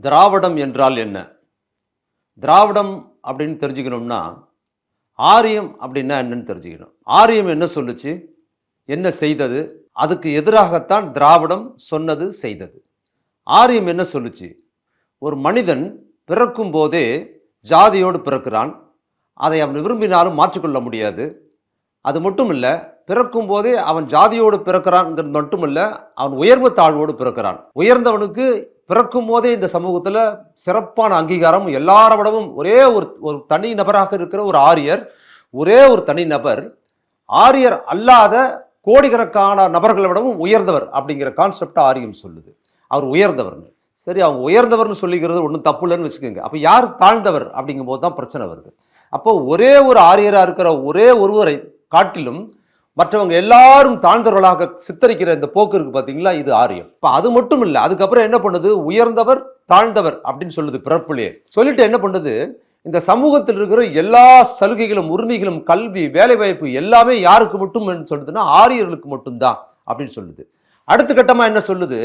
திராவிடம் என்றால் என்ன? திராவிடம் அப்படின்னு தெரிஞ்சுக்கணும்னா ஆரியம் அப்படின்னா என்னன்னு தெரிஞ்சுக்கணும். ஆரியம் என்ன சொல்லுச்சு? என்ன செய்தது? அதுக்கு எதிராகத்தான் திராவிடம் சொன்னது செய்தது. ஆரியம் என்ன சொல்லுச்சு? ஒரு மனிதன் பிறக்கும் போதே ஜாதியோடு பிறக்கிறான். அதை அவன் விரும்பினாலும் மாற்றிக்கொள்ள முடியாது. அது மட்டும் இல்லை பிறக்கும் போதே அவன் ஜாதியோடு பிறக்கிறான்ங்கிறது மட்டும் இல்லை அவன் உயர்வு தாழ்வோடு பிறக்கிறான். உயர்ந்தவனுக்கு பிறக்கும் போதே இந்த சமூகத்தில் சிறப்பான அங்கீகாரம் எல்லார விடவும் ஒரே ஒரு ஒரு தனி நபராக இருக்கிற ஒரு ஆரியர் ஒரே ஒரு தனி நபர் ஆரியர் அல்லாத கோடிக்கணக்கான நபர்களை விடவும் உயர்ந்தவர் அப்படிங்கிற கான்செப்ட் ஆரியம் சொல்லுது. அவர் உயர்ந்தவர்னு. சரி அவங்க உயர்ந்தவர்னு சொல்லிக்கிறது ஒன்றும் தப்பு இல்லைன்னு வச்சுக்கோங்க. அப்போ யார் தாழ்ந்தவர் அப்படிங்கும்போது தான் பிரச்சனை வருது. அப்போ ஒரே ஒரு ஆரியராக இருக்கிற ஒரே ஒருவரை காட்டிலும் மற்றவங்க எல்லாரும் தாழ்ந்தவர்களாக சித்தரிக்கிற இந்த போக்கு இருக்கு பார்த்தீங்களா இது ஆரியம். இப்போ அது மட்டும் இல்லை அதுக்கப்புறம் என்ன பண்ணுது? உயர்ந்தவர் தாழ்ந்தவர் அப்படின்னு சொல்லுது பிறப்புலேயே சொல்லிட்டு என்ன பண்ணுது? இந்த சமூகத்தில் இருக்கிற எல்லா சலுகைகளும் உரிமைகளும் கல்வி வேலைவாய்ப்பு எல்லாமே யாருக்கு மட்டும் சொல்லுதுன்னா ஆரியர்களுக்கு மட்டும்தான் அப்படின்னு சொல்லுது. அடுத்த கட்டமாக என்ன சொல்லுது?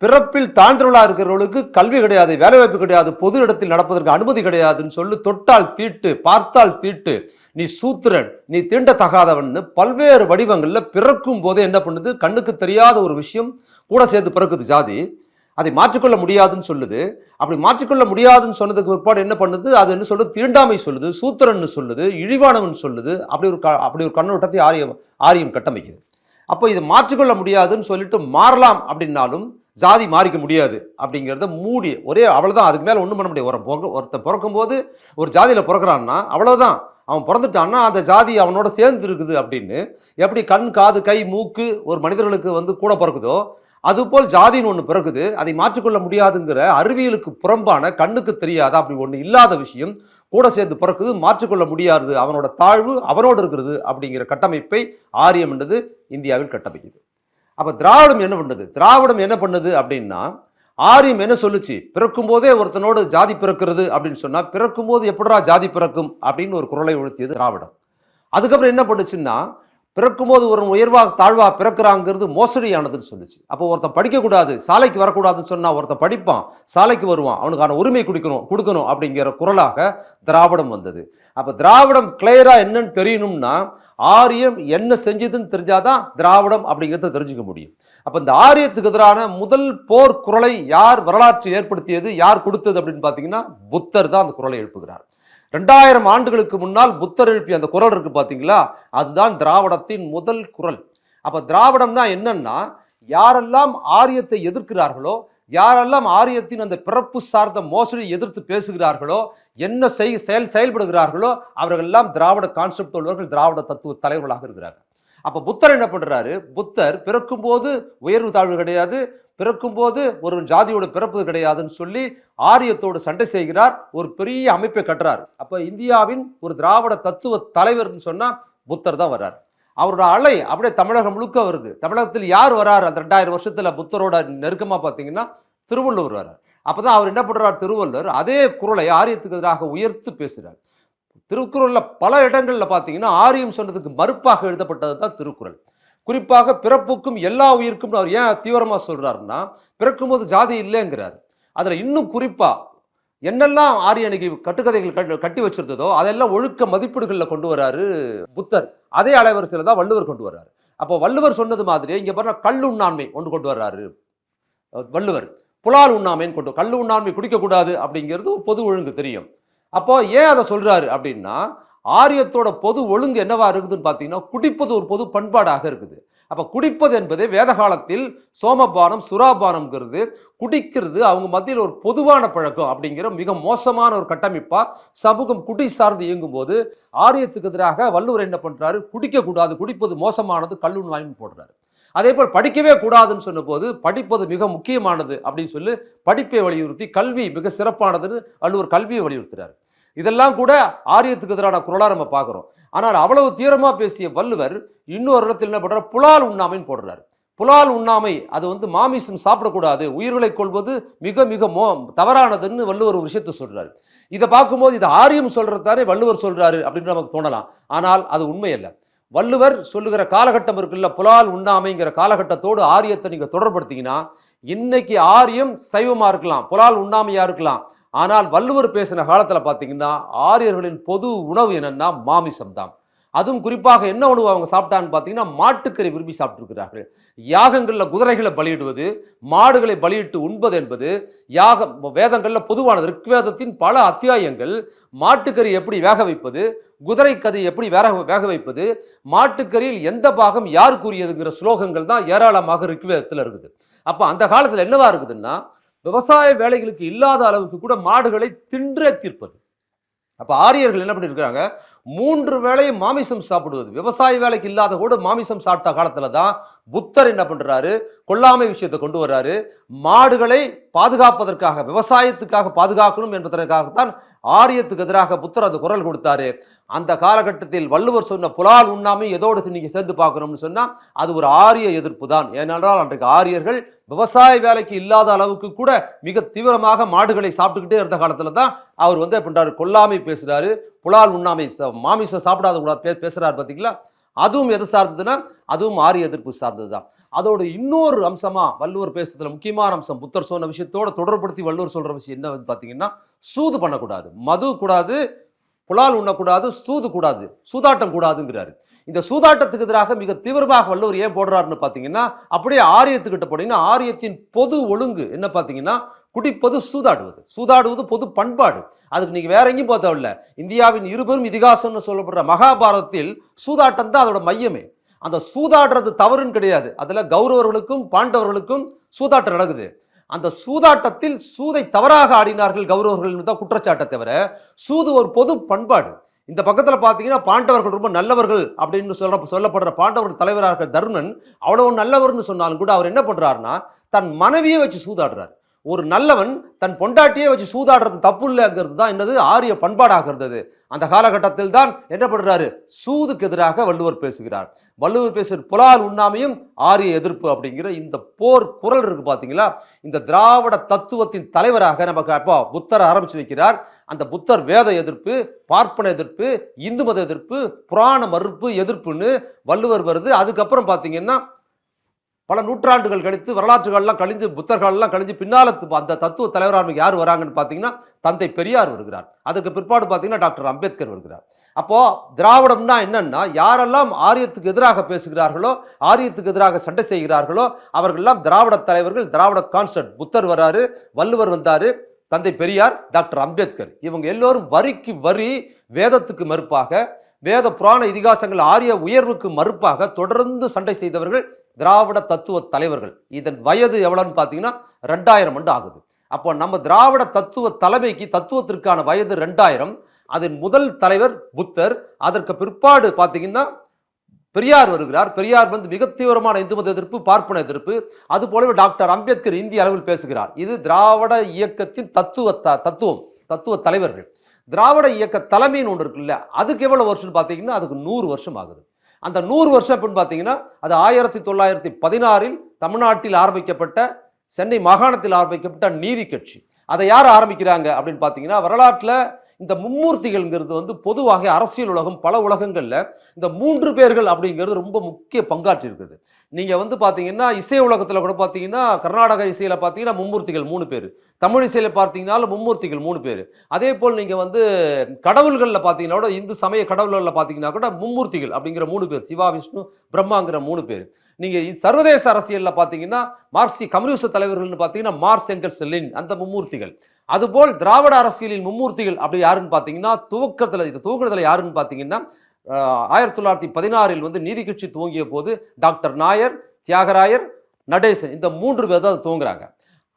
பிறப்பில் தாழ்ந்தவர்களாக இருக்கிறவர்களுக்கு கல்வி கிடையாது வேலைவாய்ப்பு கிடையாது பொது இடத்தில் நடப்பதற்கு அனுமதி கிடையாதுன்னு சொல்லி தொட்டால் தீட்டு பார்த்தால் தீட்டு. நீ சூத்திரன் நீ தீண்டத்தகாதவன்னு பல்வேறு வடிவங்களில் பிறக்கும் போதே என்ன பண்ணுது? கண்ணுக்கு தெரியாத ஒரு விஷயம் கூட சேர்ந்து பிறக்குது ஜாதி. அதை மாற்றிக்கொள்ள முடியாதுன்னு சொல்லுது. அப்படி மாற்றிக்கொள்ள முடியாதுன்னு சொன்னதுக்கு பிற்பாடு என்ன பண்ணுது? அது என்ன சொல்லுது? தீண்டாமை சொல்லுது சூத்திரன்னு சொல்லுது இழிவானவன் சொல்லுது. அப்படி ஒரு க- அப்படி ஒரு கண்ணோட்டத்தை ஆரியம் ஆரியம் கட்டமைக்குது. அப்போ இதை மாற்றிக்கொள்ள முடியாதுன்னு சொல்லிட்டு மாறலாம் அப்படின்னாலும் ஜாதி மாறிக்க முடியாது அப்படிங்கிறத மூடி ஒரே அவ்வளோதான் அதுக்கு மேலே ஒன்றும் பண்ண முடியாது. ஒரு பிறக்க- ஒருத்தன் பிறக்கும்போது ஒரு ஜாதியில் பிறக்கிறான்னா அவ்வளோதான் அவன் பிறந்துட்டான்னா அந்த ஜாதி அவனோட சேர்ந்து இருக்குது அப்படின்னு. எப்படி கண் காது கை மூக்கு ஒரு மனிதர்களுக்கு வந்து கூட பிறக்குதோ அதுபோல் ஜாதின்னு ஒன்று பிறகுது அதை மாற்றிக்கொள்ள முடியாதுங்கிற அறிவியலுக்கு புறம்பான கண்ணுக்கு தெரியாத அப்படி ஒன்று இல்லாத விஷயம் கூட சேர்ந்து பிறக்குது மாற்றிக்கொள்ள முடியாது. அவனோட தாழ்வு அவனோடு இருக்கிறது அப்படிங்கிற கட்டமைப்பை ஆரியம் என்றது இந்தியாவில் கட்டமைக்குது. அப்போ திராவிடம் என்ன பண்ணுது? திராவிடம் என்ன பண்ணுது அப்படின்னா ஆரியம் என்ன சொல்லுச்சு? பிறக்கும் போதே ஒருத்தனோடு ஜாதி பிறக்கிறது அப்படின்னு சொன்னால் பிறக்கும் போது எப்படா ஜாதி பிறக்கும்? அப்படின்னு ஒரு குரலை உழுத்தியது திராவிடம். அதுக்கப்புறம் என்ன பண்ணுச்சுன்னா பிறக்கும்போது ஒரு உயர்வாக தாழ்வாக பிறக்கிறாங்கிறது மோசடியானதுன்னு சொல்லுச்சு. அப்போ ஒருத்தன் படிக்கக்கூடாது சாலைக்கு வரக்கூடாதுன்னு சொன்னால் ஒருத்தன் படிப்பான் சாலைக்கு வருவான் அவனுக்கான உரிமை கொடுக்கணும் கொடுக்கணும் அப்படிங்கிற குரலாக திராவிடம் வந்தது. அப்போ திராவிடம் கிளியராக என்னன்னு தெரியணும்னா ஆரியம் என்ன செஞ்சதுன்னு தெரிஞ்சாதான் திராவிடம் அப்படிங்கிறத தெரிஞ்சுக்க முடியும். அப்போ இந்த ஆரியத்துக்கு எதிரான முதல் போர் குரலை யார் வரலாற்று ஏற்படுத்தியது யார் கொடுத்தது அப்படின்னு பார்த்தீங்கன்னா புத்தர் தான் அந்த குரலை எழுப்புகிறார். ரெண்டாயிரம் ஆண்டுகளுக்கு முன்னால் புத்தர் எழுப்பிய அந்த குரல் இருக்கு பார்த்தீங்களா அதுதான் திராவிடத்தின் முதல் குரல். அப்போ திராவிடம்னா என்னன்னா யாரெல்லாம் ஆரியத்தை எதிர்க்கிறார்களோ யாரெல்லாம் ஆரியத்தின் அந்த பிறப்பு சார்ந்த மோசடி எதிர்த்து பேசுகிறார்களோ என்ன செய் செயல் செயல்படுகிறார்களோ அவர்கள் எல்லாம் திராவிட கான்செப்ட் உள்ளவர்கள் திராவிட தத்துவ தலைவர்களாக இருக்கிறார்கள். அப்போ புத்தர் என்ன பண்ணுறாரு புத்தர் பிறக்கும்போது உயர்வு தாழ்வு கிடையாது பிறக்கும்போது ஒரு ஜாதியோட பிறப்பு கிடையாதுன்னு சொல்லி ஆரியத்தோடு சண்டை செய்கிறார் ஒரு பெரிய அமைப்பை கட்டுறார். அப்போ இந்தியாவின் ஒரு திராவிட தத்துவ தலைவர்னு சொன்னால் புத்தர் தான் வர்றார். அவரோட அலை அப்படியே தமிழகம் முழுக்க வருது. தமிழகத்தில் யார் வராரு அந்த ரெண்டாயிரம் வருஷத்துல புத்தரோட நெருக்கமா பார்த்தீங்கன்னா திருவள்ளுவர் வரார். அப்பதான் அவர் என்ன பண்றார்? திருவள்ளுவர் அதே குரலை ஆரியத்துக்கு எதிராக உயர்த்து பேசுறார். திருக்குறள்ல பல இடங்கள்ல பார்த்தீங்கன்னா ஆரியம் சொன்னதுக்கு மறுப்பாக எழுதப்பட்டது தான் திருக்குறள். குறிப்பாக பிறப்புக்கும் எல்லா உயிருக்கும் அவர் ஏன் தீவிரமா சொல்றாருன்னா பிறக்கும்போது ஜாதி இல்லைங்கிறார். அதுல இன்னும் குறிப்பா என்னெல்லாம் ஆரியனுக்கு கட்டுக்கதைகள் கட்டி வச்சிருந்ததோ அதெல்லாம் ஒழுக்க மதிப்பீடுகளில் கொண்டு வராரு புத்தர். அதே அலைவரிசையில் தான் வள்ளுவர் கொண்டு வர்றாரு அப்போ வள்ளுவர் சொன்னது மாதிரி இங்கே பாருங்க கல் உண்ணாண்மை கொண்டு கொண்டு வர்றாரு. வள்ளுவர். புலால் உண்ணாமைன்னு கொண்டு கல் உண்ணாண்மை குடிக்கக்கூடாது அப்படிங்கிறது ஒரு பொது ஒழுங்கு தெரியும். அப்போ ஏன் அதை சொல்றாரு அப்படின்னா ஆரியத்தோட பொது ஒழுங்கு என்னவா இருக்குதுன்னு பார்த்தீங்கன்னா குடிப்பது ஒரு பொது பண்பாடாக இருக்குது. அப்ப குடிப்பது என்பது வேத காலத்தில் சோமபானம் சுறாபானம்ங்கிறது குடிக்கிறது. அவங்க மத்தியில் ஒரு பொதுவான பழக்கம் அப்படிங்கிற மிக மோசமான ஒரு கட்டமைப்பா சமூகம் குடி சார்ந்து இயங்கும் போது ஆரியத்துக்கு எதிராக வள்ளுவர் என்ன பண்றாரு? குடிக்க கூடாது. குடிப்பது மோசமானது. கல்லூன் வாங்கி போடுறாரு. அதே போல் படிக்கவே கூடாதுன்னு சொன்னபோது படிப்பது மிக முக்கியமானது அப்படின்னு சொல்லி படிப்பை வலியுறுத்தி கல்வி மிக சிறப்பானதுன்னு வள்ளுவர் கல்வியை வலியுறுத்துறாரு. இதெல்லாம் கூட ஆரியத்துக்கு எதிரான குரலாக நம்ம பார்க்குறோம். ஆனால் அவ்வளவு தீவிரமாக பேசிய வள்ளுவர் இன்னொரு இடத்தில் என்ன பண்ணுறார் புலால் உண்ணாமைன்னு போடுறாரு. புலால் உண்ணாமை அது வந்து மாமிசம் சாப்பிடக்கூடாது. உயிர்களை கொள்வது மிக மிக மோ தவறானதுன்னு வள்ளுவர் ஒரு விஷயத்தை சொல்றாரு. இதை பார்க்கும்போது இது ஆரியம் சொல்றதானே வள்ளுவர் சொல்றாரு அப்படின்னு நமக்கு தோணலாம். ஆனால் அது உண்மை அல்ல வள்ளுவர் சொல்லுகிற காலகட்டம் இருக்குல்ல புலால் உண்ணாமைங்கிற காலகட்டத்தோடு ஆரியத்தை நீங்க தொடர்படுத்தீங்கன்னா இன்னைக்கு ஆரியம் சைவமா இருக்கலாம் புலால் உண்ணாமையா இருக்கலாம். ஆனால் வள்ளுவர் பேசின காலத்தில் பார்த்தீங்கன்னா ஆரியர்களின் பொது உணவு என்னன்னா மாமிசம் தான் அதுவும் குறிப்பாக என்ன உணவு அவங்க சாப்பிட்டான்னு பார்த்தீங்கன்னா மாட்டுக்கறி விரும்பி சாப்பிட்ருக்கிறார்கள் யாகங்களில் குதிரைகளை பலியிடுவது மாடுகளை பலியிட்டு உண்பது என்பது யாகம் வேதங்களில் பொதுவானது ரிக்வேதத்தின் பல அத்தியாயங்கள் மாட்டுக்கறி எப்படி வேக வைப்பது குதிரை கதை எப்படி வேக வேக வைப்பது மாட்டுக்கறியில் எந்த பாகம் யார் கூறியதுங்கிற ஸ்லோகங்கள் தான் ஏராளமாக ரிக்வேதத்தில் இருக்குது. அப்போ அந்த காலத்தில் என்னவா இருக்குதுன்னா விவசாய வேலைகளுக்கு இல்லாத அளவுக்கு கூட மாடுகளை தின்றே தீர்ப்பது. அப்போ ஆரியர்கள் என்ன பண்ணியிருக்கிறாங்க மூன்று வேளையும் மாமிசம் சாப்பிடுவது. விவசாய வேலைக்கு இல்லாத கூட மாமிசம் சாப்பிட்ட காலத்தில் தான் புத்தர் என்ன பண்ணுறாரு கொல்லாமை விஷயத்தை கொண்டு வர்றாரு. மாடுகளை பாதுகாப்பதற்காக விவசாயத்துக்காக பாதுகாக்கணும் என்பதற்காகத்தான் ஆரியத்துக்கு எதிராக புத்தர் அது குரல் கொடுத்தாரு. அந்த காலகட்டத்தில் வள்ளுவர் சொன்ன புலால் உண்ணாமை எதோடு நீங்கள் சேர்ந்து பார்க்கணும்னு சொன்னால் அது ஒரு ஆரிய எதிர்ப்பு தான். ஏனென்றால் அன்றைக்கு ஆரியர்கள் விவசாய வேலைக்கு இல்லாத அளவுக்கு கூட மிக தீவிரமாக மாடுகளை சாப்பிட்டுக்கிட்டே இருந்த காலத்துல தான் அவர் வந்து என்ன கொல்லாமை பேசுறாரு. புலால் உண்ணாமை மாமிசம் சாப்பிடாத கூட பே- பேசுறாரு பாத்தீங்களா? அதுவும் எது சார்ந்ததுன்னா அதுவும் ஆரிய எதிர்ப்பு சார்ந்தது தான் அதோட இன்னொரு அம்சமா வள்ளுவர் பேசுறதுல முக்கியமான அம்சம் புத்தர் சொன்ன விஷயத்தோட தொடர்படுத்தி வள்ளுவர் சொல்ற விஷயம் என்ன பார்த்தீங்கன்னா பாத்தீங்கன்னா சூது பண்ணக்கூடாது. மது கூடாது புலால் உண்ணக்கூடாது சூது கூடாது சூதாட்டம் கூடாதுங்கிறாரு. இந்த சூதாட்டத்துக்கு எதிராக மிக தீவிரமாக வள்ளுவர் ஏன் போடுறாருன்னு பார்த்தீங்கன்னா அப்படியே ஆரியத்துக்கிட்ட போனீங்கன்னா ஆரியத்தின் பொது ஒழுங்கு என்ன பார்த்தீங்கன்னா குடிப்பது சூதாடுவது. சூதாடுவது பொது பண்பாடு. அதுக்கு நீங்க வேற எங்கேயும் போக தேவையில்ல. இந்தியாவின் இருபெரும் இதிகாசம்னு சொல்லப்படுற மகாபாரதத்தில் சூதாட்டம் தான் அதோட மையமே. அந்த சூதாடுறது தவறுன்னு கிடையாது. அதில் கௌரவர்களுக்கும் பாண்டவர்களுக்கும் சூதாட்டம் நடக்குது. அந்த சூதாட்டத்தில் சூதை தவறாக ஆடினார்கள் கௌரவர்கள் தான் குற்றச்சாட்டை தவிர சூது ஒரு பொது பண்பாடு. இந்த பக்கத்தில் பார்த்தீங்கன்னா பாண்டவர்கள் ரொம்ப நல்லவர்கள் அப்படின்னு சொல்ற சொல்லப்படுற பாண்டவர்கள் தலைவராக இருக்கிற தர்மன் அவ்வளவு நல்லவர்னு சொன்னாலும் கூட அவர் என்ன பண்ணுறாருன்னா தன் மனைவியை வச்சு சூதாடுறாரு. ஒரு நல்லவன் தன் பொண்டாட்டியை வச்சு சூதாடுறது தப்பு இல்லைங்கிறது தான் என்னது? ஆரிய பண்பாடாக இருந்தது. அந்த காலகட்டத்தில் தான் என்ன பண்ணுறாரு சூதுக்கு எதிராக வள்ளுவர் பேசுகிறார். வள்ளுவர் பேசுகிற புலால் உண்ணாமையும் ஆரிய எதிர்ப்பு அப்படிங்கிற இந்த போர் குரல் இருக்கு பார்த்தீங்களா இந்த திராவிட தத்துவத்தின் தலைவராக நமக்கு அப்போ புத்தர் ஆரம்பிச்சு வைக்கிறார். அந்த புத்தர் வேத எதிர்ப்பு பார்ப்பன எதிர்ப்பு இந்து மத எதிர்ப்பு புராண மறுப்பு எதிர்ப்புன்னு வள்ளுவர் வருது. அதுக்கப்புறம் பார்த்தீங்கன்னா பல நூற்றாண்டுகள் கழித்து வரலாற்றுகள்லாம் கழிஞ்சு புத்தர்கள்லாம் கழிஞ்சு பின்னால அந்த தத்துவ தலைவராக யார் வராங்கன்னு பார்த்தீங்கன்னா தந்தை பெரியார் வருகிறார். அதற்கு பிற்பாடு பார்த்தீங்கன்னா டாக்டர் அம்பேத்கர் வருகிறார். அப்போ திராவிடம்னா என்னன்னா யாரெல்லாம் ஆரியத்துக்கு எதிராக பேசுகிறார்களோ ஆரியத்துக்கு எதிராக சண்டை செய்கிறார்களோ அவர்கள்லாம் திராவிட தலைவர்கள் திராவிட கான்சர்ட் புத்தர் வராரு வள்ளுவர் வந்தாரு. தந்தை பெரியார் டாக்டர் அம்பேத்கர். இவங்க எல்லோரும் வரிக்கு வரி வேதத்துக்கு மறுப்பாக வேத புராண இதிகாசங்கள் ஆரிய உயர்வுக்கு மறுப்பாக தொடர்ந்து சண்டை செய்தவர்கள் திராவிட தத்துவ தலைவர்கள். இதன் வயது எவ்வளோன்னு பார்த்தீங்கன்னா ரெண்டாயிரம் ஆண்டு ஆகுது. அப்போ நம்ம திராவிட தத்துவ தலைமைக்கு தத்துவத்திற்கான வயது ரெண்டாயிரம். அதன் முதல் தலைவர் புத்தர். அதற்கு பிற்பாடு பார்த்தீங்கன்னா பெரியார் வருகிறார். பெரியார் வந்து மிக தீவிரமான இந்து மத எதிர்ப்பு பார்ப்பன எதிர்ப்பு. அது போலவே டாக்டர் அம்பேத்கர் இந்திய அளவில் பேசுகிறார். இது திராவிட இயக்கத்தின் தத்துவ த- தத்துவம் தத்துவ தலைவர்கள். திராவிட இயக்க தலைமைன்னு ஒன்று இருக்குல்ல அதுக்கு எவ்வளவு வருஷம் பார்த்தீங்கன்னா அதுக்கு நூறு வருஷம் ஆகுது. அந்த நூறு வருஷம் அப்படின்னு பார்த்தீங்கன்னா அது ஆயிரத்தி தொள்ளாயிரத்தி பதினாறில் தமிழ்நாட்டில் ஆரம்பிக்கப்பட்ட சென்னை மாகாணத்தில் ஆரம்பிக்கப்பட்ட நீதி கட்சி. அதை யார் ஆரம்பிக்கிறாங்க அப்படின்னு பார்த்தீங்கன்னா வரலாற்றில் இந்த மும்மூர்த்திகள்ங்கிறது வந்து பொதுவாக அரசியல் உலகம் பல உலகங்களில் இந்த மூன்று பேர்கள் அப்படிங்கிறது ரொம்ப முக்கிய பங்காற்றி இருக்குது. வந்து பார்த்தீங்கன்னா இசை உலகத்தில் கூட பார்த்தீங்கன்னா கர்நாடக இசையில் பார்த்தீங்கன்னா மும்மூர்த்திகள் மூணு பேர். தமிழ் இசையில் பார்த்தீங்கன்னாலும் மும்மூர்த்திகள் மூணு பேர். அதே போல் நீங்கள் வந்து கடவுள்களில் பார்த்தீங்கன்னா கூட இந்து சமய கடவுள்களில் பார்த்தீங்கன்னா கூட மும்மூர்த்திகள் அப்படிங்கிற மூணு பேர். சிவா விஷ்ணு பிரம்மாங்கிற மூணு பேர். நீங்கள் சர்வதேச அரசியலில் பார்த்தீங்கன்னா மார்க்சி கம்யூனிஸ்ட் தலைவர்கள்னு பார்த்தீங்கன்னா மார்ஸ் எங்கல்ஸ் செல்லின் அந்த மும்மூர்த்திகள். அதுபோல் திராவிட அரசியலின் மும்மூர்த்திகள் அப்படி யாருன்னு பார்த்தீங்கன்னா துவக்கத்தில் இது துவக்கத்தில் யாருன்னு பார்த்தீங்கன்னா ஆயிரத்தி தொள்ளாயிரத்தி பதினாறில் வந்து நீதி கட்சி துவங்கிய போது டாக்டர் நாயர் தியாகராயர் நடேசன் இந்த மூன்று பேர் தான் துவங்குறாங்க.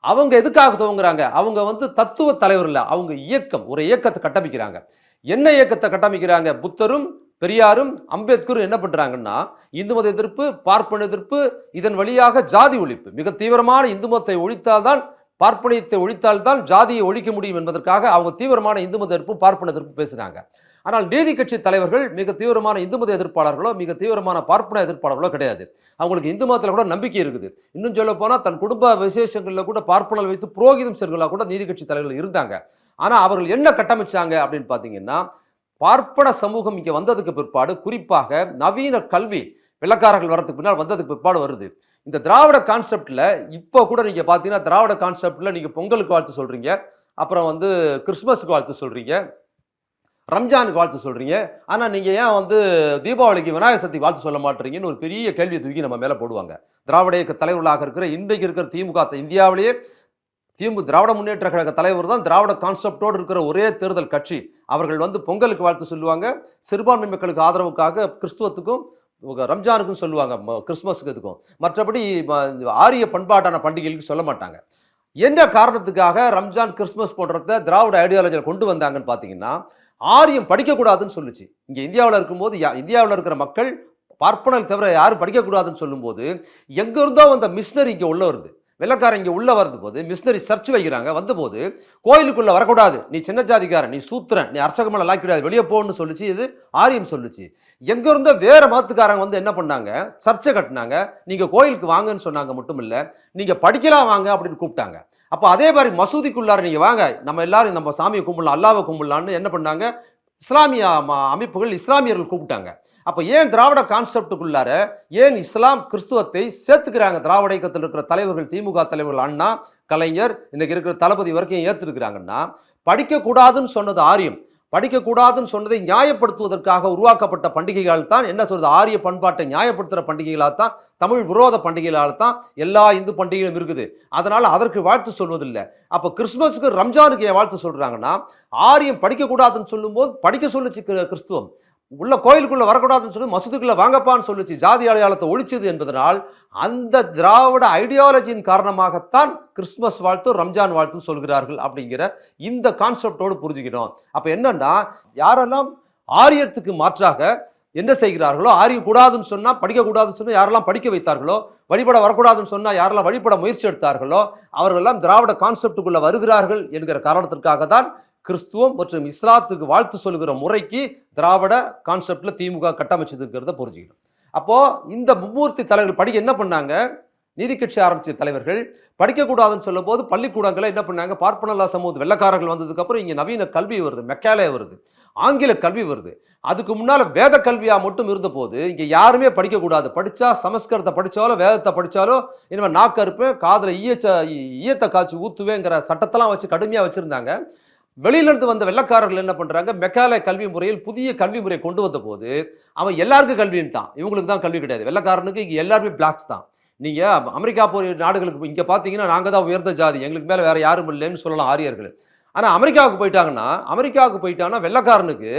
அவங்க எதுக்காக துவங்குறாங்க? அவங்க வந்து தத்துவ தலைவர் இல்லை. அவங்க இயக்கம் ஒரு இயக்கத்தை கட்டமைக்கிறாங்க. என்ன இயக்கத்தை கட்டமைக்கிறாங்க? புத்தரும் பெரியாரும் அம்பேத்கரும் என்ன பண்ணுறாங்கன்னா இந்து மத எதிர்ப்பு பார்ப்பன எதிர்ப்பு இதன் வழியாக ஜாதி ஒழிப்பு. மிக தீவிரமான இந்து மதத்தை ஒழித்தால்தான் பார்ப்பனியத்தை ஒழித்தால்தான் ஜாதியை ஒழிக்க முடியும் என்பதற்காக அவங்க தீவிரமான இந்து மத எதிர்ப்பு பார்ப்பன எதிர்ப்பு பேசினாங்க ஆனால் நீதி கட்சி தலைவர்கள் மிக தீவிரமான இந்து மத எதிர்ப்பாளர்களோ மிக தீவிரமான பார்ப்பன எதிர்ப்பாளர்களோ கிடையாது. அவங்களுக்கு இந்து மதத்தில் கூட நம்பிக்கை இருக்குது. இன்னும் சொல்ல போனால் தன் குடும்ப விசேஷங்களில் கூட பார்ப்பனல் வைத்து புரோகிதம் செல்களாக கூட நீதி கட்சி தலைவர்கள் இருந்தாங்க. ஆனால் அவர்கள் என்ன கட்டமைச்சாங்க அப்படின்னு பார்த்தீங்கன்னா பார்ப்பன சமூகம் இங்கே வந்ததுக்கு பிற்பாடு குறிப்பாக நவீன கல்வி வெள்ளக்காரர்கள் வரதுக்கு பின்னால் வந்ததுக்கு பிற்பாடு வருது. இந்த திராவிட கான்செப்டில் இப்போ கூட நீங்கள் பார்த்தீங்கன்னா திராவிட கான்செப்டில் நீங்கள் பொங்கலுக்கு வாழ்த்து சொல்கிறீங்க அப்புறம் வந்து கிறிஸ்மஸுக்கு வாழ்த்து சொல்கிறீங்க ரம்ஜானுக்கு வாழ்த்து சொல்கிறீங்க ஆனால் நீங்கள் ஏன் வந்து தீபாவளிக்கு விநாயகர் சக்தி வாழ்த்து சொல்ல மாட்டீங்கன்னு ஒரு பெரிய கேள்வியை தூக்கி நம்ம மேலே போடுவாங்க. திராவிட இயக்க தலைவர்களாக இருக்கிற இன்றைக்கு இருக்கிற திமுக இந்தியாவிலேயே திமுக திராவிட முன்னேற்ற கழக தலைவர் தான் திராவிட கான்செப்டோடு இருக்கிற ஒரே தேர்தல் கட்சி. அவர்கள் வந்து பொங்கலுக்கு வாழ்த்து சொல்லுவாங்க. சிறுபான்மை மக்களுக்கு ஆதரவுக்காக கிறிஸ்துவத்துக்கும் ரம்ஜானுக்கும் சொல்லுவாங்க ம- கிறிஸ்மஸுக்கு இதுக்கும் மற்றபடி ஆரிய பண்பாட்டான பண்டிகைகளுக்கு சொல்ல மாட்டாங்க. எந்த காரணத்துக்காக ரம்ஜான் கிறிஸ்மஸ் போன்றத திராவிட ஐடியாலஜியில் கொண்டு வந்தாங்கன்னு பார்த்தீங்கன்னா ஆரியம் படிக்கக்கூடாதுன்னு சொல்லுச்சு. இங்கே இந்தியாவில் இருக்கும்போது யா- இந்தியாவில் இருக்கிற மக்கள் பார்ப்பனர் தவிர யாரும் படிக்கக்கூடாதுன்னு சொல்லும்போது எங்கே இருந்தோ வந்த மிஷினரி இங்கே உள்ள வருது. வெள்ளக்காரன் இங்கே உள்ளே வரது போது மிஷினரி சர்ச் வைக்கிறாங்க. வந்தபோது கோயிலுக்குள்ளே வரக்கூடாது. நீ சின்ன ஜாதிக்காரன் நீ சூத்திரன் நீ அர்ச்சகமெல்லாம் லாக்கிடாது வெளியே போன்னு சொல்லிச்சு. இது ஆரியம் சொல்லுச்சு. எங்கே இருந்தோ வேறு மதத்துக்காரங்க வந்து என்ன பண்ணாங்க? சர்ச்சை கட்டினாங்க. நீங்கள் கோயிலுக்கு வாங்கன்னு சொன்னாங்க மட்டும் இல்லை நீங்கள் படிக்கலாம் வாங்க அப்படின்னு கூப்பிட்டாங்க. அப்போ அதே மாதிரி மசூதிக்குள்ளார நீங்கள் வாங்க. நம்ம எல்லாரும் நம்ம சாமியை கும்பிடலாம் அல்லாவை கும்பிடலான்னு என்ன பண்ணாங்க? இஸ்லாமிய ம- அமைப்புகள் இஸ்லாமியர்கள் கூப்பிட்டாங்க. அப்போ ஏன் திராவிட கான்செப்டுக்குள்ளார ஏன் இஸ்லாம் கிறிஸ்துவத்தை சேர்த்துக்கிறாங்க? திராவிட இயக்கத்தில் இருக்கிற தலைவர்கள் திமுக தலைவர்கள் அண்ணா கலைஞர் இன்னைக்கு இருக்கிற தளபதி வரைக்கும் ஏற்றிருக்கிறாங்கன்னா படிக்கக்கூடாதுன்னு சொன்னது ஆரியம். படிக்கக்கூடாதுன்னு சொன்னதை நியாயப்படுத்துவதற்காக உருவாக்கப்பட்ட பண்டிகைகள் தான் என்ன சொல்றது ஆரிய பண்பாட்டை நியாயப்படுத்துகிற பண்டிகைகளாக தான் தமிழ் விரோத பண்டிகைகளால் தான் எல்லா இந்து பண்டிகைகளும் இருக்குது. அதனால் அதற்கு வாழ்த்து சொல்வதில்லை. அப்போ கிறிஸ்துமஸுக்கு ரம்ஜானுக்கு ஏன் வாழ்த்து சொல்கிறாங்கன்னா ஆரியம் படிக்கக்கூடாதுன்னு சொல்லும்போது படிக்க சொல்லுச்சு கிறிஸ்துவம். உள்ள கோயிலுக்குள்ள வரக்கூடாதுன்னு சொல்லி மசூதிக்குள்ள வாங்கப்பான்னு சொல்லிச்சு ஜாதி அடையாளத்தை ஒழிச்சது என்பதனால் அந்த திராவிட ஐடியாலஜியின் காரணமாகத்தான் கிறிஸ்துமஸ் வாழ்த்து ரம்ஜான் வாழ்த்து சொல்கிறார்கள் அப்படிங்கிற இந்த கான்செப்டோடு புரிஞ்சுக்கணும் அப்ப என்னன்னா யாரெல்லாம் ஆரியத்துக்கு மாற்றாக என்ன செய்கிறார்களோ ஆரிய கூடாதுன்னு சொன்னா படிக்க கூடாதுன்னு சொன்னா யாரெல்லாம் படிக்க வைத்தார்களோ வழிபட வரக்கூடாதுன்னு சொன்னா யாரெல்லாம் வழிபட முயற்சி எடுத்தார்களோ அவர்களெல்லாம் திராவிட கான்செப்டுக்குள்ள வருகிறார்கள் என்கிற காரணத்திற்காக தான் கிறிஸ்துவம் மற்றும் இஸ்லாத்துக்கு வாழ்த்து சொல்கிற முறைக்கு திராவிட கான்செப்ட்ல திமுக கட்டமைச்சதுங்கிறத புரிஞ்சுக்கணும். அப்போ இந்த மும்மூர்த்தி தலைவர்கள் படிக்க என்ன பண்ணாங்க? நீதி கட்சி ஆரம்பித்த தலைவர்கள் படிக்கக்கூடாதுன்னு சொல்லும் போது பள்ளிக்கூடங்களை என்ன பண்ணாங்க? பார்ப்பனல்லா சமூக வெள்ளக்காரர்கள் வந்ததுக்கப்புறம் இங்கே நவீன கல்வி வருது மெக்காலே வருது ஆங்கில கல்வி வருது. அதுக்கு முன்னால வேத கல்வியாக மட்டும் இருந்த போது யாருமே படிக்கக்கூடாது. படித்தா சமஸ்கிருதத்தை படித்தாலோ வேதத்தை படித்தாலோ இனிமேல் நாக்கருப்பு காதில் ஈயச்ச ஈயத்தை காய்ச்சி ஊற்றுவேங்கிற சட்டத்தெல்லாம் வச்சு கடுமையாக வச்சுருந்தாங்க. வெளியிலிருந்து வந்த வெள்ளக்காரர்கள் என்ன பண்றாங்க? மெக்காலே கல்வி முறையில் புதிய கல்வி முறை கொண்டு வந்த போது அவன் எல்லாருக்கும் கல்வின்ட்டான் இவங்களுக்கு தான் கல்வி கிடையாது. வெள்ளக்காரனுக்கு இங்க எல்லாருமே பிளாக்ஸ் தான். நீங்க அமெரிக்கா போகிற நாடுகளுக்கு இங்க பாத்தீங்கன்னா நாங்க தான் உயர்ந்த ஜாதி. எங்களுக்கு மேல வேற யாரும் இல்லைன்னு சொல்லலாம் ஆரியர்கள். ஆனா அமெரிக்காவுக்கு போயிட்டாங்கன்னா அமெரிக்காவுக்கு போயிட்டாங்கன்னா வெள்ளக்காரனுக்கு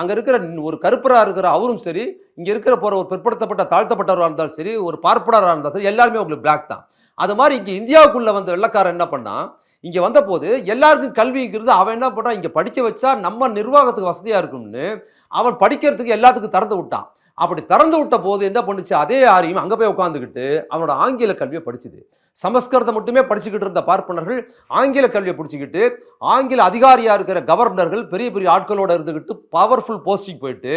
அங்க இருக்கிற ஒரு கருப்பரா இருக்கிற அவரும் சரி இங்க இருக்கிற போற ஒரு பிற்படுத்தப்பட்ட தாழ்த்தப்பட்டவராக இருந்தாலும் சரி ஒரு பார்ப்பனராக இருந்தாலும் சரி எல்லாருமே உங்களுக்கு பிளாக் தான். அது மாதிரி இங்க இந்தியாவுக்குள்ள வந்த வெள்ளக்காரன் என்ன பண்ணா இங்க வந்த போது எல்லாருக்கும் கல்விங்கிறது அவன் என்ன பண்றான்? இங்க படிக்க வச்சா நம்ம நிர்வாகத்துக்கு வசதியா இருக்கும்னு அவன் படிக்கிறதுக்கு எல்லாத்துக்கும் திறந்து விட்டான். அப்படி திறந்து விட்ட போது என்ன பண்ணுச்சு? அதே ஆரியம் அங்க போய் உட்காந்துக்கிட்டு அவனோட ஆங்கில கல்வியை படிச்சுது. சமஸ்கிருதம் மட்டுமே படிச்சுக்கிட்டு இருந்த பார்ப்பனர்கள் ஆங்கில கல்வியை பிடிச்சிக்கிட்டு ஆங்கில அதிகாரியா இருக்கிற கவர்னர்கள் பெரிய பெரிய ஆட்களோட இருந்துகிட்டு பவர்ஃபுல் போஸ்டிங் போயிட்டு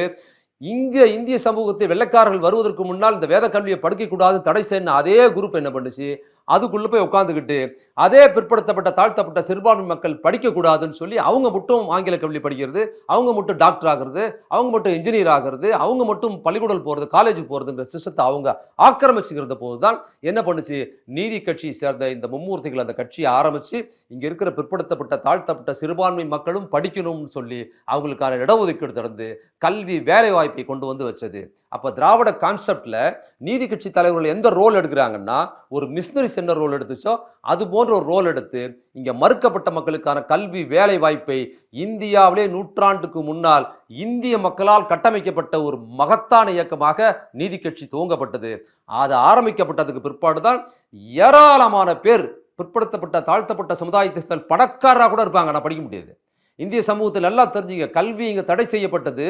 இங்க இந்திய சமூகத்தை வெள்ளைக்காரர்கள் வருவதற்கு முன்னால் இந்த வேத கல்வியை படிக்க கூடாது தடை செய்யணும் அதே குரூப் என்ன பண்ணுச்சு? அதுக்குள்ள போய் உட்காந்துக்கிட்டு அதே பிற்படுத்தப்பட்ட தாழ்த்தப்பட்ட சிறுபான்மை மக்கள் படிக்கக்கூடாதுன்னு சொல்லி அவங்க மட்டும் ஆங்கில கல்வி படிக்கிறது அவங்க மட்டும் டாக்டர் ஆகிறது அவங்க மட்டும் இன்ஜினியர் ஆகிறது அவங்க மட்டும் பள்ளிக்கூடம் போகிறது காலேஜுக்கு போகிறதுங்கிற சிஸ்டத்தை அவங்க ஆக்கிரமிச்சுக்கிறத போதுதான். என்ன பண்ணுச்சு? நீதி கட்சியை சேர்ந்த இந்த மும்மூர்த்திகள் அந்த கட்சியை ஆரம்பித்து இங்கே இருக்கிற பிற்படுத்தப்பட்ட தாழ்த்தப்பட்ட சிறுபான்மை மக்களும் படிக்கணும்னு சொல்லி அவங்களுக்கான இடஒதுக்கீடு திறந்து கல்வி வேலை வாய்ப்பை கொண்டு வந்து வச்சது. அப்போ திராவிட கான்செப்டில் நீதி கட்சி தலைவர்கள் எந்த ரோல் எடுக்கிறாங்கன்னா ஒரு மிஷினரிஸ் என்ன ரோல் எடுத்துச்சோ அது போன்ற ஒரு ரோல் எடுத்து இங்கே மறுக்கப்பட்ட மக்களுக்கான கல்வி வேலை வாய்ப்பை இந்தியாவிலே நூற்றாண்டுக்கு முன்னால் இந்திய மக்களால் கட்டமைக்கப்பட்ட ஒரு மகத்தான இயக்கமாக நீதி கட்சி துவங்கப்பட்டது. அது ஆரம்பிக்கப்பட்டதுக்கு பிற்பாடுதான் ஏராளமான பேர் பிற்படுத்தப்பட்ட தாழ்த்தப்பட்ட சமுதாயத்தை பணக்காரராக கூட இருப்பாங்க. நான் படிக்க முடியாது. இந்திய சமூகத்தில் எல்லாம் தெரிஞ்சுங்க. கல்வி இங்க தடை செய்யப்பட்டது.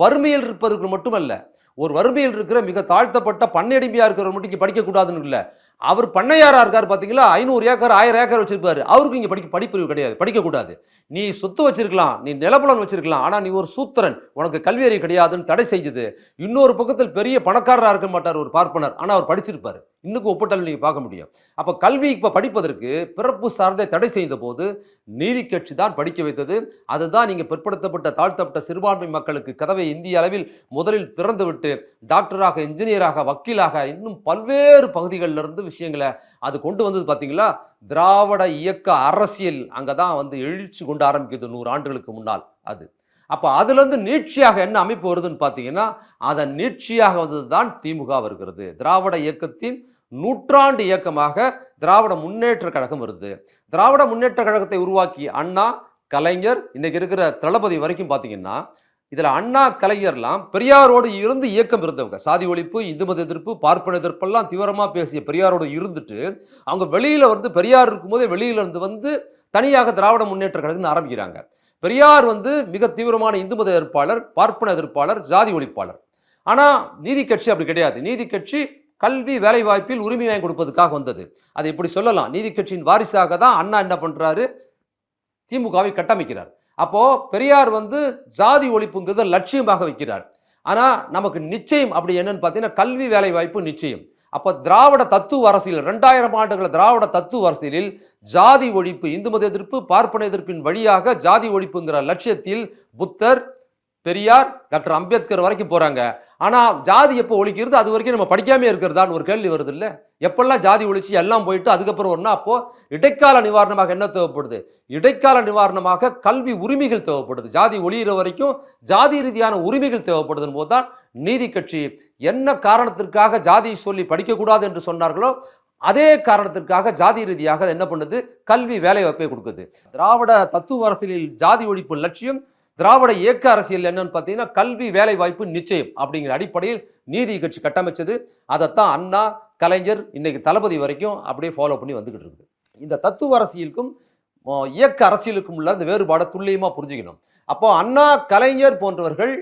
வறுமையில் இருப்பதற்கு மட்டுமல்ல ஒரு வறுமையில் இருக்கிற மிக தாழ்த்தப்பட்ட பண்ணடிமையா இருக்கிறவங்க மட்டும் படிக்கக்கூடாதுன்னு இல்லை. அவர் பண்ணையாரா இருக்கார் பார்த்தீங்களா ஐநூறு ஏக்கர் ஆயிரம் ஏக்கர் வச்சிருப்பாரு. அவருக்கு இங்கே படிக்க படிப்பறிவு கிடையாது. படிக்கக்கூடாது. நீ சொத்து வச்சிருக்கலாம் நீ நிலப்புலன் வச்சிருக்கலாம் ஆனால் நீ ஒரு சூத்திரன். உனக்கு கல்வி அறிவு கிடையாதுன்னு தடை செஞ்சது இன்னொரு பக்கத்தில் பெரிய பணக்காரராக இருக்க மாட்டார் ஒரு பார்ப்பனர். ஆனால் அவர் படிச்சிருப்பார். இன்னுக்கு ஒப்பீட்டல் நீங்கள் பார்க்க முடியும். அப்போ கல்வி இப்போ படிப்பதற்கு பிறப்பு சார்ந்த தடை செய்த போது நீதி கட்சி தான் படிக்க வைத்தது. அதுதான் நீங்கள் பிற்படுத்தப்பட்ட தாழ்த்தப்பட்ட சிறுபான்மை மக்களுக்கு கதவை இந்திய அளவில் முதலில் திறந்துவிட்டு டாக்டராக இன்ஜினியராக வக்கீலாக இன்னும் பல்வேறு பகுதிகளில் இருந்து விஷயங்களை அது கொண்டு வந்தது பார்த்தீங்களா திராவிட இயக்க அரசியல் அங்கே தான் வந்து எழுச்சி கொண்டு ஆரம்பிக்குது நூறு ஆண்டுகளுக்கு முன்னால் அது. அப்போ அதுலேருந்து நீட்சியாக என்ன அமைப்பு வருதுன்னு பார்த்தீங்கன்னா அதன் நீட்சியாக வந்தது தான் திமுக வருகிறது. திராவிட இயக்கத்தின் நூற்றாண்டு இயக்கமாக திராவிட முன்னேற்ற கழகம் வருது. திராவிட முன்னேற்ற கழகத்தை உருவாக்கி அண்ணா கலைஞர் இன்னைக்கு இருக்கிற தளபதி வரைக்கும் பார்த்தீங்கன்னா இதில் அண்ணா கலைஞர்லாம் பெரியாரோடு இருந்து இயக்கம் இருந்தவங்க. சாதி ஒழிப்பு இந்து மத எதிர்ப்பு பார்ப்பன எதிர்ப்பெல்லாம் தீவிரமாக பேசிய பெரியாரோடு இருந்துட்டு அவங்க வெளியில் வந்து பெரியார் இருக்கும்போதே வெளியில் இருந்து வந்து தனியாக திராவிட முன்னேற்ற கழகம்னு ஆரம்பிக்கிறாங்க. பெரியார் வந்து மிக தீவிரமான இந்து மத எதிர்ப்பாளர் பார்ப்பன எதிர்ப்பாளர் ஜாதி ஒழிப்பாளர். ஆனால் நீதி கட்சி அப்படி கிடையாது. நீதி கட்சி கல்வி வேலைவாய்ப்பில் உரிமை வாங்கி கொடுப்பதற்காக வந்தது. அதை இப்படி சொல்லலாம். நீதி கட்சியின் வாரிசாக தான் அண்ணா என்ன பண்ணுறாரு திமுகவை கட்டமைக்கிறார். அப்போ பெரியார் வந்து ஜாதி ஒழிப்புங்கிறத லட்சியமாக வைக்கிறார். ஆனா நமக்கு நிச்சயம் அப்படி என்னன்னு பார்த்தீங்கன்னா கல்வி வேலை வாய்ப்பு நிச்சயம். அப்போ திராவிட தத்துவ அரசியல் ரெண்டாயிரம் ஆண்டுகள திராவிட தத்துவ அரசியலில் ஜாதி ஒழிப்பு இந்து மத எதிர்ப்பு பார்ப்பன எதிர்ப்பின் வழியாக ஜாதி ஒழிப்புங்கிற லட்சியத்தில் புத்தர் பெரியார் டாக்டர் அம்பேத்கர் வரைக்கும் போறாங்க. ஆனா ஜாதி எப்போ ஒழிக்கிறது? அது வரைக்கும் நம்ம படிக்காமே இருக்கிறதான்னு ஒரு கேள்வி வருது இல்லை? எப்பெல்லாம் ஜாதி ஒழிச்சு எல்லாம் போயிட்டு அதுக்கப்புறம் ஒன்றா அப்போ இடைக்கால நிவாரணமாக என்ன தேவைப்படுது? இடைக்கால நிவாரணமாக கல்வி உரிமைகள் தேவைப்படுது. ஜாதி ஒழியிற வரைக்கும் ஜாதி ரீதியான உரிமைகள் தேவைப்படுதுன்னு போது தான் நீதி கட்சி என்ன காரணத்திற்காக ஜாதியை சொல்லி படிக்கக்கூடாது என்று சொன்னார்களோ அதே காரணத்திற்காக ஜாதி ரீதியாக என்ன பண்ணுது? கல்வி வேலை வாய்ப்பை கொடுக்குது. திராவிட தத்துவ அரசியலில் ஜாதி ஒழிப்பு லட்சியம் திராவிட இயக்க அரசியல் என்னன்னு பார்த்தீங்கன்னா கல்வி வேலை வாய்ப்பு நிச்சயம் அப்படிங்கிற அடிப்படையில் நீதி கட்சி கட்டமைச்சது. அதைத்தான் அண்ணா கலைஞர் இன்னைக்கு தளபதி வரைக்கும் அப்படியே ஃபாலோ பண்ணி வந்துகிட்டு இருக்குது. இந்த தத்துவ அரசியலுக்கும் இயக்க அரசியலுக்கும் உள்ள அந்த வேறுபாடை துல்லியமா புரிஞ்சுக்கணும். அப்போ அண்ணா கலைஞர் போன்றவர்கள்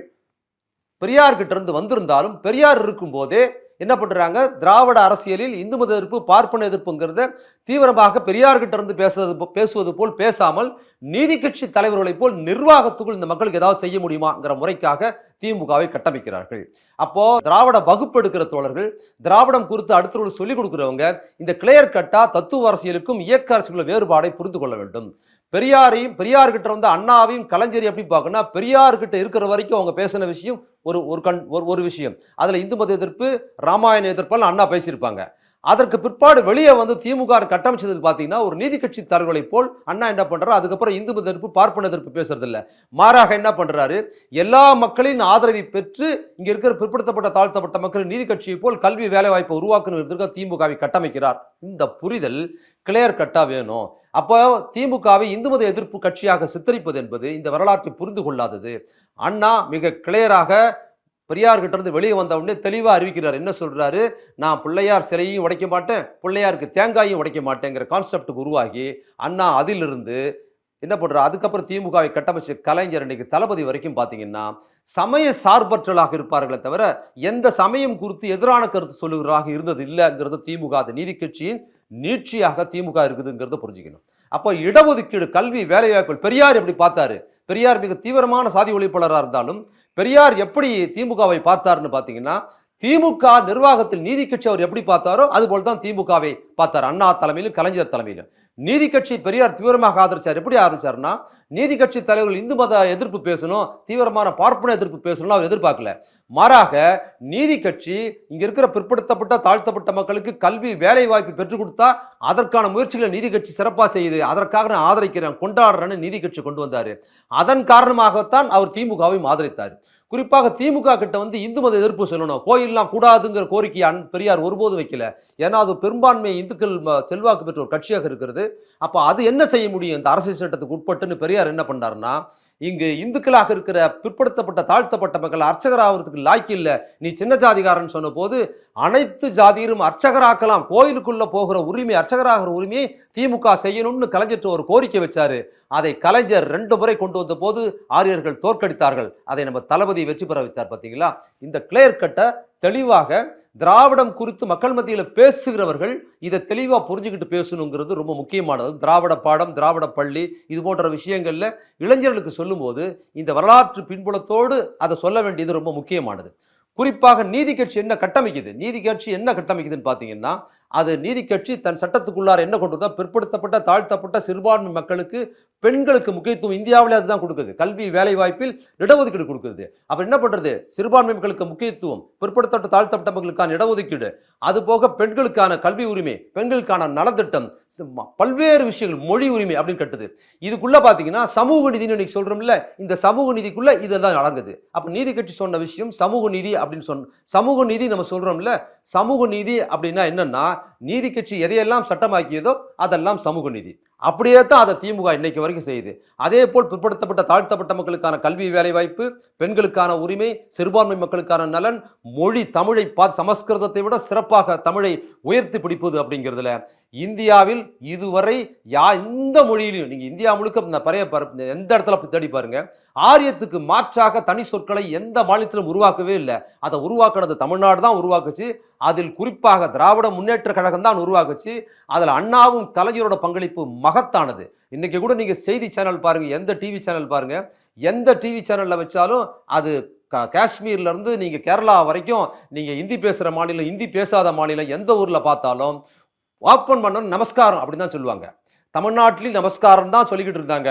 பெரியார் கிட்ட இருந்து வந்திருந்தாலும் பெரியார் இருக்கும் போதே என்ன பண்ணுறாங்க திராவிட அரசியலில் இந்து மத எதிர்ப்பு பார்ப்பன எதிர்ப்புங்கிறத தீவிரமாக பெரியார்கிட்ட இருந்து பேசுறது போ- பேசுவது போல் பேசாமல் நீதி கட்சி தலைவர்களைப் போல் நிர்வாகத்துக்குள் இந்த மக்களுக்கு ஏதாவது செய்ய முடியுமாங்கிற முறைக்காக திமுகவை கட்டமைக்கிறார்கள். அப்போ திராவிட வகுப்பு எடுக்கிற தோழர்கள் திராவிடம் குறித்து அடுத்தவர்கள் சொல்லிக் கொடுக்கிறவங்க இந்த கிளியர் கட்டா தத்துவ அரசியலுக்கும் இயக்க அரசியலுக்கும் வேறுபாடை புரிந்து கொள்ள வேண்டும். பெரியாரையும் பெரியார் கிட்ட வந்து அண்ணாவையும் கலைஞர் எப்படி பார்க்கணும்னா பெரியார் கிட்ட இருக்கிற வரைக்கும் அவங்க பேசின விஷயம் ஒரு ஒரு கண் ஒரு ஒரு விஷயம். அதில் இந்து மத எதிர்ப்பு ராமாயண எதிர்ப்பெல்லாம் அண்ணா பேசியிருப்பாங்க. அதற்கு பிற்பாடு வெளியே வந்து திமுக கட்டமைச்சது பார்த்தீங்கன்னா ஒரு நீதி கட்சி தரவுகளை போல் அண்ணா என்ன பண்றாரு? அதுக்கப்புறம் இந்து மத எதிர்ப்பு பார்ப்பன எதிர்ப்பு பேசுறது இல்லை மாறாக என்ன பண்றாரு? எல்லா மக்களின் ஆதரவை பெற்று இங்க இருக்கிற பிற்படுத்தப்பட்ட தாழ்த்தப்பட்ட மக்கள் நீதி கட்சியை போல் கல்வி வேலை வாய்ப்பை உருவாக்கணும் திமுகவை கட்டமைக்கிறார். இந்த புரிதல் கிளியர் கட்டா வேணும். அப்போ திமுகவை இந்து மத எதிர்ப்பு கட்சியாக சித்தரிப்பது என்பது இந்த வரலாற்றை புரிந்து கொள்ளாதது. அண்ணா மிக கிளியராக பெரியார் கிட்ட இருந்து வெளியே வந்த உடனே தெளிவாக அறிவிக்கிறார். என்ன சொல்றாரு? நான் பிள்ளையார் சிலையும் உடைக்க மாட்டேன் பிள்ளையாருக்கு தேங்காயும் உடைக்க மாட்டேங்கிற கான்செப்டுக்கு உருவாகி அண்ணா அதிலிருந்து என்ன பண்ணுறா அதுக்கப்புறம் திமுகவை கட்டமைச்ச கலைஞர் இன்னைக்கு தளபதி வரைக்கும் பார்த்தீங்கன்னா சமய சார்பற்றலாக இருப்பார்களே தவிர எந்த சமயம் குறித்து எதிரான கருத்து சொல்லுகிறாக இருந்தது இல்லைங்கிறது திமுக அது நீதி கட்சியின் நீட்சியாக திமுக இருக்குதுங்கிறத புரிஞ்சுக்கணும். அப்போ இடஒதுக்கீடு கல்வி வேலைவாய்ப்புகள் பெரியார் எப்படி பார்த்தாரு? பெரியார் மிக தீவிரமான சாதி ஒழிப்பாளராக இருந்தாலும் பெரியார் எப்படி திமுகவை பார்த்தாருன்னு பார்த்தீங்கன்னா திமுக நிர்வாகத்தில் நீதி கட்சி அவர் எப்படி பார்த்தாரோ அதுபோல் தான் திமுகவை பார்த்தார். அண்ணா தலைமையிலும் கலைஞர் தலைமையிலும். நீதி கட்சி பெரியார் தீவிரமாக ஆதரிச்சார். எப்படி ஆரம்பிச்சாருன்னா நீதி கட்சி தலைவர்கள் இந்து மத எதிர்ப்பு பேசணும் தீவிரமான பார்ப்பன எதிர்ப்பு பேசணும்னு அவர் எதிர்பார்க்கல. மாறாக நீதி கட்சி இங்க இருக்கிற பிற்படுத்தப்பட்ட தாழ்த்தப்பட்ட மக்களுக்கு கல்வி வேலை வாய்ப்பு பெற்றுக் கொடுத்தா அதற்கான முயற்சிகளை நீதி கட்சி சிறப்பாக செய்யுது. அதற்காக நான் ஆதரிக்கிறேன் கொண்டாடுறேன்னு நீதி கட்சி கொண்டு வந்தார். அதன் காரணமாகத்தான் அவர் திமுகவையும் ஆதரித்தார். குறிப்பாக திமுக கிட்ட வந்து இந்து மத எதிர்ப்பு சொல்லணும். கோயில்லாம் கூடாதுங்கிற கோரிக்கையை அன் பெரியார் ஒருபோது வைக்கல. ஏன்னா அது பெரும்பான்மை இந்துக்கள் செல்வாக்கு பெற்ற ஒரு கட்சியாக இருக்கிறது. அப்போ அது என்ன செய்ய முடியும்? இந்த அரசியல் சட்டத்துக்கு உட்பட்டுன்னு பெரியார் என்ன பண்ணாருன்னா இங்கு இந்துக்களாக இருக்கிற பிற்படுத்தப்பட்ட தாழ்த்தப்பட்ட மக்கள் அர்ச்சகராகிறதுக்கு லாய்க்கு இல்லை. நீ சின்ன ஜாதிகாரன் சொன்ன போது அனைத்து ஜாதியிலும் அர்ச்சகராக்கலாம். கோயிலுக்குள்ள போகிற உரிமை அர்ச்சகராகிற உரிமையை திமுக செய்யணும்னு கலைஞர் ஒரு கோரிக்கை வச்சாரு. அதை கலைஞர் ரெண்டு முறை கொண்டு வந்த போது ஆரியர்கள் தோற்கடித்தார்கள். அதை நம்ம தளபதி வெற்றி பெற வைத்தார் பார்த்தீங்களா? இந்த கிளியர் கட்டை தெளிவாக திராவிடம் குறித்து மக்கள் மத்தியில் பேசுகிறவர்கள் இதை தெளிவாக புரிஞ்சுக்கிட்டு பேசணுங்கிறது ரொம்ப முக்கியமானது. திராவிட பாடம் திராவிட பள்ளி இது போன்ற விஷயங்களில் இளைஞர்களுக்கு சொல்லும்போது இந்த வரலாற்று பின்புலத்தோடு அதை சொல்ல வேண்டியது ரொம்ப முக்கியமானது. குறிப்பாக நீதி கட்சி என்ன கட்டமைக்குது? நீதி கட்சி என்ன கட்டமைக்குதுன்னு பார்த்தீங்கன்னா அது நீதி கட்சி தன் சட்டத்துக்குள்ளார என்ன கொண்டு வந்தால் பிற்படுத்தப்பட்ட தாழ்த்தப்பட்ட சிறுபான்மை மக்களுக்கு பெண்களுக்கு முக்கியத்துவம் இந்தியாவிலே அதுதான் கொடுக்குது. கல்வி வேலை வாய்ப்பில் இடஒதுக்கீடு கொடுக்குது. அப்ப என்ன பண்றது? சிறுபான்மை மக்களுக்கு முக்கியத்துவம் பிற்படுத்தப்பட்ட தாழ்த்தப்பட்ட மக்களுக்கான இடஒதுக்கீடு அது போக பெண்களுக்கான கல்வி உரிமை பெண்களுக்கான நலத்திட்டம் பல்வேறு விஷயங்கள் மொழி உரிமை அப்படின்னு கட்டுது. இதுக்குள்ள பாத்தீங்கன்னா சமூக நீதினு இன்னைக்கு சொல்றோம்ல இந்த சமூக நீதிக்குள்ள இதெல்லாம் நடந்தது அப்ப நீதி கட்சி சொன்ன விஷயம் சமூக நீதி அப்படின்னு சொன்ன சமூக நீதி நம்ம சொல்றோம்ல சமூக நீதி அப்படின்னா என்னன்னா நீதி கட்சி எதையெல்லாம் சட்டமாக்கியதோ அதெல்லாம் சமூக நீதி. அப்படியே தான் அதை திமுக இன்னைக்கு வரைக்கும் செய்யுது. அதே போல் பிற்படுத்தப்பட்ட தாழ்த்தப்பட்ட மக்களுக்கான கல்வி வேலைவாய்ப்பு பெண்களுக்கான உரிமை சிறுபான்மை மக்களுக்கான நலன் மொழி தமிழை பார்த்து சமஸ்கிருதத்தை விட சிறப்பாக தமிழை உயர்த்தி பிடிப்பது அப்படிங்கிறதுல இந்தியாவில் இதுவரை யா எந்த மொழியிலையும் நீங்கள் இந்தியா முழுக்க இந்த பறைய எந்த இடத்துல தேடி பாருங்க ஆரியத்துக்கு மாற்றாக தனி சொற்களை எந்த மாநிலத்திலும் உருவாக்கவே இல்லை. அதை உருவாக்குனது தமிழ்நாடு தான் உருவாக்குச்சு. அதில் குறிப்பாக திராவிட முன்னேற்ற கழகம் தான் உருவாக்குச்சு. அதில் அண்ணாவும் கலைஞரோட பங்களிப்பு மகத்தானது. இன்னைக்கு கூட நீங்கள் செய்தி சேனல் பாருங்கள் எந்த டிவி சேனல் பாருங்கள் எந்த டிவி சேனலில் வச்சாலும் அது கா- நீங்கள் கேரளா வரைக்கும் நீங்கள் ஹிந்தி பேசுகிற மாநிலம் ஹிந்தி பேசாத மாநிலம் எந்த ஊரில் பார்த்தாலும் ஓப்பன் பண்ணணும் நமஸ்காரம் அப்படின்னு தான் சொல்லுவாங்க. தமிழ்நாட்டிலையும் நமஸ்காரம் தான் சொல்லிக்கிட்டு இருந்தாங்க.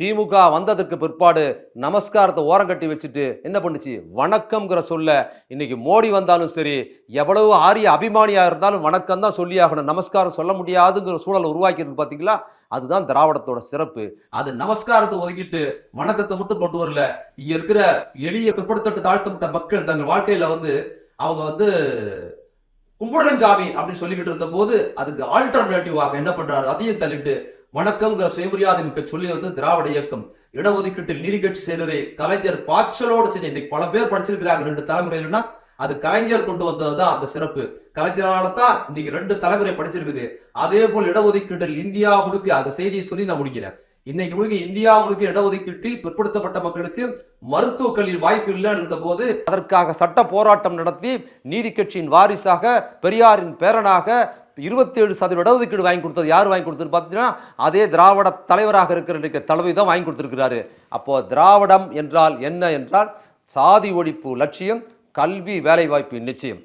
திமுக வந்ததற்கு பிற்பாடு நமஸ்காரத்தை ஓரம் கட்டி வச்சுட்டு என்ன பண்ணுச்சு? வணக்கம்ங்கிற சொல்ல இன்னைக்கு மோடி வந்தாலும் சரி எவ்வளவு ஆரிய அபிமானியாக இருந்தாலும் வணக்கம் தான் சொல்லி ஆகணும். நமஸ்காரம் சொல்ல முடியாதுங்கிற சூழலை உருவாக்கியிருக்கு பார்த்தீங்களா அதுதான் திராவிடத்தோட சிறப்பு. அது நமஸ்காரத்தை ஒதுக்கிட்டு வணக்கத்தை மட்டும் கொண்டு வரல இங்க இருக்கிற எளிய பிற்படுத்தப்பட்ட தாழ்த்தப்பட்ட மக்கள் தங்கள் வாழ்க்கையில வந்து அவங்க வந்து கும்பிடுறன் சாமி அப்படின்னு சொல்லிக்கிட்டு இருந்த போது அதுக்கு ஆல்டர்னேட்டிவாக என்ன பண்றாரு? அதையும் தள்ளிட்டு வணக்கம்ங்கிற சுயமரியாதை மிக்க சொல்லி வந்து திராவிட இயக்கம் இடஒதுக்கீட்டில் நீதி கட்சி செயலரை கலைஞர் பாய்ச்சலோடு செஞ்ச இன்னைக்கு பல பேர் படிச்சிருக்கிறாங்க ரெண்டு தலைமுறையிலனா அது கலைஞர் கொண்டு வந்ததுதான் அந்த சிறப்பு. கலைஞரால தான் இன்னைக்கு ரெண்டு தலைமுறை படிச்சிருக்குது. அதே போல் இடஒதுக்கீட்டில் இந்தியா முழுக்க அந்த செய்தியை சொல்லி நான் முடிக்கிறேன். இன்னைக்கு முழுக்க இந்தியா முழுக்க இடஒதுக்கீட்டில் பிற்படுத்தப்பட்ட மக்களுக்கு மருத்துவக் கல்வியில் வாய்ப்பு இல்லைன்ற போது அதற்காக சட்ட போராட்டம் நடத்தி நீதி கட்சியின் வாரிசாக பெரியாரின் பேரனாக இருபத்தி ஏழு சதவீத இடஒதுக்கீடு வாங்கி கொடுத்தது யார் வாங்கி கொடுத்தது பார்த்தீங்கன்னா அதே திராவிட தலைவராக இருக்கிற இன்னைக்கு தளபதி தான் வாங்கி கொடுத்துருக்கிறாரு. அப்போ திராவிடம் என்றால் என்ன என்றால் சாதி ஒழிப்பு லட்சியம் கல்வி வேலைவாய்ப்பு நிச்சயம்.